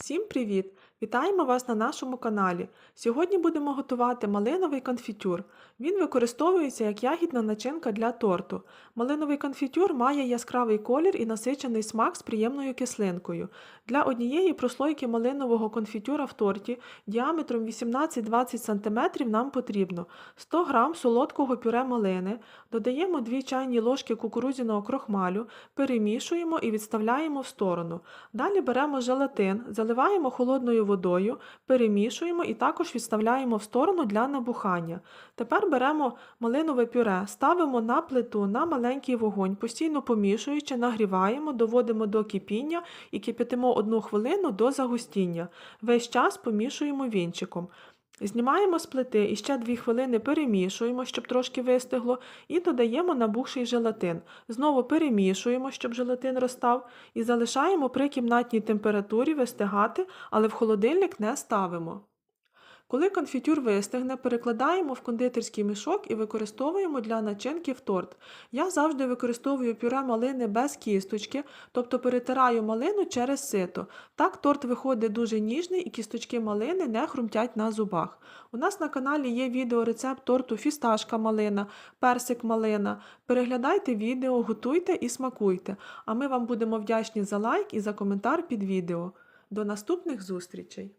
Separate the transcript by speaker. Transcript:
Speaker 1: Всім привіт! Вітаємо вас на нашому каналі. Сьогодні будемо готувати малиновий конфітюр. Він використовується як ягідна начинка для торту. Малиновий конфітюр має яскравий колір і насичений смак з приємною кислинкою. Для однієї прослойки малинового конфітюра в торті діаметром 18-20 см нам потрібно 100 г солодкого пюре малини, додаємо 2 чайні ложки кукурудзяного крохмалю, перемішуємо і відставляємо в сторону. Далі беремо желатин, заливаємо холодною водою, перемішуємо і також відставляємо в сторону для набухання. Тепер беремо малинове пюре, ставимо на плиту на маленький вогонь, постійно помішуючи, нагріваємо, доводимо до кипіння і кипятимо 1 хвилину до загустіння. Весь час помішуємо вінчиком. Знімаємо з плити і ще 2 хвилини перемішуємо, щоб трошки вистигло, і додаємо набухший желатин. Знову перемішуємо, щоб желатин розстав, і залишаємо при кімнатній температурі вистигати, але в холодильник не ставимо. Коли конфітюр вистигне, перекладаємо в кондитерський мішок і використовуємо для начинки в торт. Я завжди використовую пюре малини без кісточки, тобто перетираю малину через сито. Так торт виходить дуже ніжний і кісточки малини не хрумтять на зубах. У нас на каналі є відеорецепт торту фісташка малина, персик малина. Переглядайте відео, готуйте і смакуйте. А ми вам будемо вдячні за лайк і за коментар під відео. До наступних зустрічей!